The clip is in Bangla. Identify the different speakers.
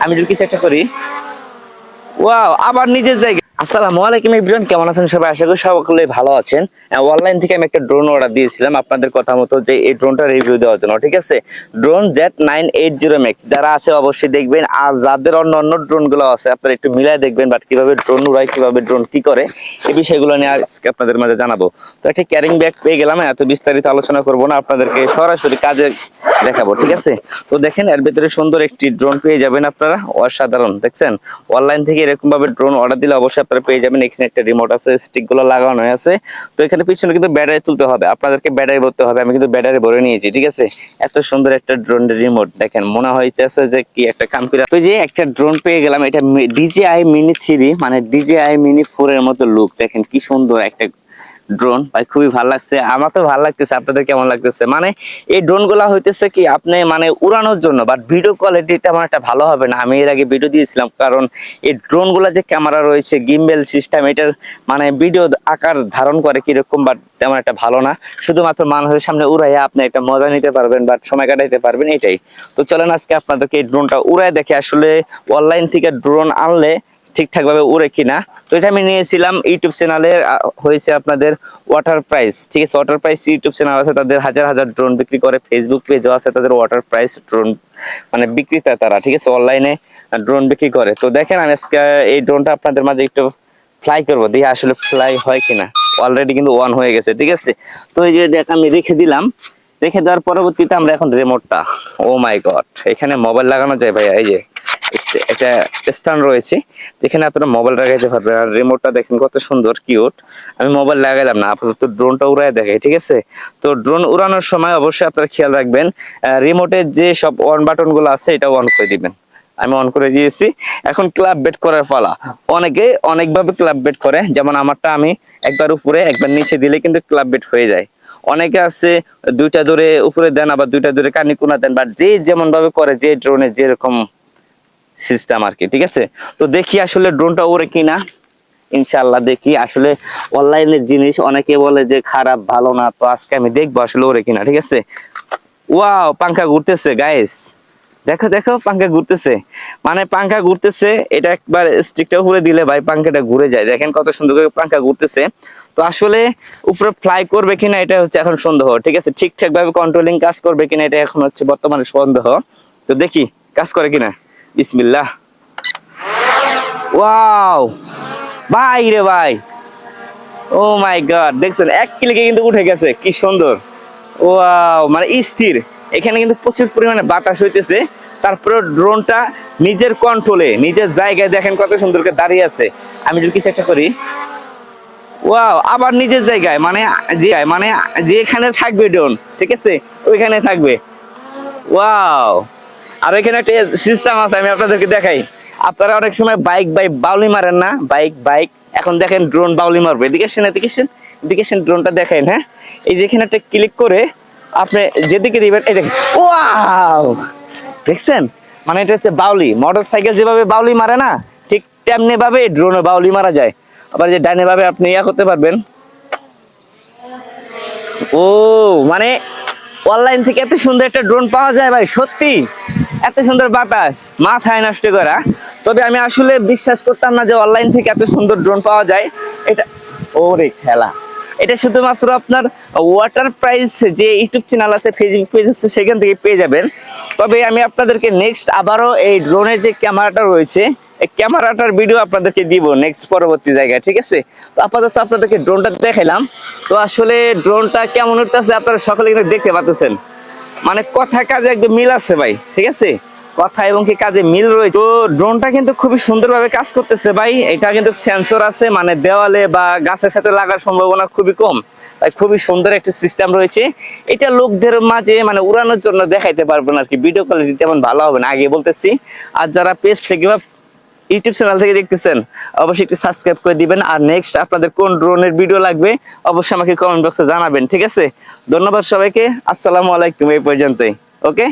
Speaker 1: আমি যদি কিছু একটা করি ওয়াও আবার নিজের জায়গায় আসসালামু আলাইকুম এভরিওয়ান, কেমন আছেন সবাই? আশা করি সকলে ভালো আছেন। অনলাইন থেকে আমি একটা ড্রোন অর্ডার দিয়েছিলাম আপনাদের কথা মতো যে এই ড্রোনটা রিভিউ দেওয়ার জন্য, ঠিক আছে? Drone Z nine eight zero max যারা আছে অবশ্যই দেখবেন। আর যাদের অন্য অন্য ড্রোনগুলো আছে, আপনারা একটু মিলাই দেখবেন বাট কীভাবে ড্রোন উড়ায়, কীভাবে ড্রোন কি করে, এই বিষয়গুলো নিয়ে আজকে আপনাদের মাঝে জানাব। তো একটা ক্যারিং ব্যাগ পেয়ে গেলাম, এত বিস্তারিত আলোচনা করব না, আপনাদেরকে সরাসরি কাজে দেখাবো, ঠিক আছে? তো দেখেন, এর ভিতরে সুন্দর একটি ড্রোন পেয়ে যাবেন আপনারা, অসাধারণ, দেখছেন? অনলাইন থেকে এরকম ভাবে ড্রোন অর্ডার দিলে অবশ্যই আপনারা পেয়ে যাবেন। এখানে একটা রিমোট আছে স্টিকগুলো লাগানো আছে। তো এখানে পিছনে কিন্তু ব্যাটারি তুলতে হবে। আপনাদেরকে ব্যাটারি ভরতে হবে। আমি কিন্তু ব্যাটারি ভরে নিয়েছি, ঠিক আছে? এত সুন্দর একটা ড্রোন রিমোট দেখেন, মনে হইতেছে যে কি একটা কাম্পিউটার তো যে একটা ড্রোন পেয়ে গেলাম। এটা ডিজিআই মিনি থ্রি মানে ডিজিআই মিনি ফোর এর মতো লুক দেখেন কি সুন্দর একটা ড্রোন ভাই, খুবই ভালো লাগছে। আমার তো ভালো লাগতেছে, আপনাদের কেমন লাগতেছে? মানে এই ড্রোনগুলা হইতেছে কি, আপনি মানে উড়ানোর জন্য বাট ভিডিও কোয়ালিটি তেমন একটা ভালো হবে না। আমি এর আগে ভিডিও দিয়েছিলাম, কারণ এই ড্রোনগুলা যে ক্যামেরা রয়েছে গিম্বেল সিস্টেম এটার মানে ভিডিও আকার ধারণ করে কীরকম বাট তেমন একটা ভালো না। শুধুমাত্র মানুষের সামনে উড়াইয়া আপনি একটা মজা নিতে পারবেন বাট সময় কাটাইতে পারবেন, এটাই। তো চলেন আজকে আপনাদেরকে এই ড্রোনটা উড়াই দেখে। আসলে অনলাইন থেকে ড্রোন আনলে ঠিকঠাক ভাবে উড়ে কিনা। তো এটা আমি নিয়েছিলাম ইউটিউব চ্যানেলে হয়েছে আপনাদের ওয়াটার প্রাইস ঠিক আছে? ওয়াটার প্রাইস ইউটিউব চ্যানেল আছে, তাদের হাজার হাজার ড্রোন বিক্রি করে। ফেসবুক পেজও আছে, তাদের ওয়াটার প্রাইস ড্রোন মানে বিক্রেতা তারা, ঠিক আছে? অনলাইনে ড্রোন বিক্রি করে। তো দেখেন আমি আজকে এই ড্রোনটা আপনাদের মাঝে একটু ফ্লাই করব, দেখি আসলে ফ্লাই হয় কিনা। অলরেডি কিন্তু ওয়ান হয়ে গেছে, ঠিক আছে? তো এই যে আমি রেখে দিলাম। রেখে দেওয়ার পরবর্তীতে আমরা এখন রিমোটটা ও মাই গড এখানে মোবাইল লাগানো যায় ভাইয়া, এই যে। একটা স্ট্যান্ড রয়েছে, যেখানে আপনারা মোবাইল লাগাইতে পারবেন। আর রিমোটটা দেখেন কত সুন্দর কিউট আমি মোবাইল লাগাইলাম না, আপাতত ড্রোনটা উড়াই দেখাই, ঠিক আছে? তো ড্রোন উড়ানোর সময় অবশ্যই আপনারা খেয়াল রাখবেন রিমোটের যে সব অন বাটনগুলো আছে, এটা অন করে দিবেন। আমি অন করে দিয়েছি। এখন ক্লাব বেট করার পালা। অনেকে অনেকভাবে ক্লাব বেট করে, যেমন আমারটা আমি একবার উপরে, একবার নিচে দিলে কিন্তু ক্লাব বেট হয়ে যায়। অনেকে আছে, দুইটা ধরে উপরে দেন, আবার দুইটা ধরে কানি কোনা দেন, বা যে যেমন ভাবে করে, যে ড্রোনে যেরকম সিস্টেম আর কি, ঠিক আছে? তো দেখি আসলে ড্রোনটা ওরে কিনা। ইনশাল্লাহ দেখি। আসলে অনলাইনের জিনিস অনেকে বলে যে খারাপ, ভালো না, তো আজকে আমি দেখব আসলে ওরে কিনা, ঠিক আছে? ওয়াও পাঙ্খা ঘুরতেছে গাইস দেখো দেখো পাঙ্খা ঘুরতেছে। মানে পাঙ্খা ঘুরতেছে, এটা একবার স্টিকটা উপরে দিলে ভাই পাঙ্খাটা ঘুরে যায়। দেখেন কত সুন্দর করে পাঙ্খা ঘুরতেছে। তো আসলে উপরে ফ্লাই করবে কিনা, এটা হচ্ছে এখন সন্দেহ, ঠিক আছে? ঠিকঠাক ভাবে কন্ট্রোলিং কাজ করবে কিনা, এটা এখন হচ্ছে বর্তমানে সন্দেহ। তো দেখি, কাজ করে কিনা। বিসমিল্লাহ। ওয়াও। ভাই রে ভাই। ও মাই গড, দেখছেন, এক ক্লিকে কিন্তু উঠে গেছে, কি সুন্দর। ওয়াও মানে স্থির। এখানে কিন্তু প্রচুর পরিমাণে বাতাস হইতেছে। তারপরে ড্রোনটা নিজের কন্ট্রোলে নিজের জায়গায় দেখেন কত সুন্দর করে দাঁড়িয়ে আছে। আমি যদি কিছু একটা করি। ওয়াও, আবার নিজের জায়গায় মানে যে মানে যেখানে থাকবে ড্রোন, ঠিক আছে? ওইখানে থাকবে। ওয়াও। আর এখানে একটা সিস্টেম আছে, আমি আপনাদেরকে দেখাই। আপনারা অনেক সময় বাইক বাই বাউলি মারেন না? বাইক বাইক এখন দেখেন ড্রোন বাউলি মারবে। এদিকে আসেন এদিকে আসেন এদিকে আসেন ড্রোনটা দেখেন হ্যাঁ? এই যে এখানে একটা ক্লিক করে আপনি যেদিকে দিবেন, এই দেখেন ওয়াও দেখছেন? মানে এটা হচ্ছে বাউলি। মোটর সাইকেল যেভাবে বাউলি মারে না, ঠিক তেমনি ভাবে ড্রোনে বাউলি মারা যায়। আবার যে ডাইনে ভাবে আপনি ইয়া করতে পারবেন। ও মানে অনলাইন থেকে এত সুন্দর একটা ড্রোন পাওয়া যায় ভাই, সত্যি। এত সুন্দর বাতাস, মাথায় নষ্ট করা। তবে আমি আসলে বিশ্বাস করতাম না যে অনলাইন থেকে এত সুন্দর ড্রোন পাওয়া যায়। এটা ওরে খেলা। এটা শুধুমাত্র আপনার ওয়াটার প্রাইস যে ইউটিউব চ্যানেল আছে ফেসবুক পেজ আছে, সেখান থেকে পেয়ে যাবেন। তবে আমি আপনাদেরকে নেক্সট আবারও এই ড্রোনের যে ক্যামেরাটা রয়েছে, এই ক্যামেরাটার ভিডিও আপনাদেরকে দিব নেক্সট পরবর্তী জায়গায়, ঠিক আছে? তো আপাতত আপনাদেরকে ড্রোনটা দেখাইলাম। তো আসলে ড্রোনটা কেমন উঠতেছে আপনারা সকলে কিন্তু দেখতে পাচ্ছেন মানে কথা কাজে একদম মিল আছে ভাই, ঠিক আছে? কথা এবং কি কাজে মিল রয়েছে। তো ড্রোনটা কিন্তু খুবই সুন্দরভাবে কাজ করতেছে ভাই। এটা কিন্তু সেন্সর আছে মানে দেওয়ালে বা গাছের সাথে লাগার সম্ভাবনা খুবই কম। তাই খুবই সুন্দর একটা সিস্টেম রয়েছে। এটা লোকদের মাঝে মানে উড়ানোর জন্য দেখাইতে পারবেন আর কি। ভিডিও কোয়ালিটি তেমন ভালো হবে না, আগে বলতেছি। আর যারা পেজ থেকে বা ইউটিউব চ্যানেল থেকে দেখতেছেন, অবশ্যই একটি সাবস্ক্রাইব করে দিবেন। আর নেক্সট আপনাদের কোন ড্রোনের ভিডিও লাগবে, অবশ্যই আমাকে কমেন্ট বক্সে জানাবেন, ঠিক আছে? ধন্যবাদ সবাইকে, আসসালামু আলাইকুম এই পর্যন্তই ওকে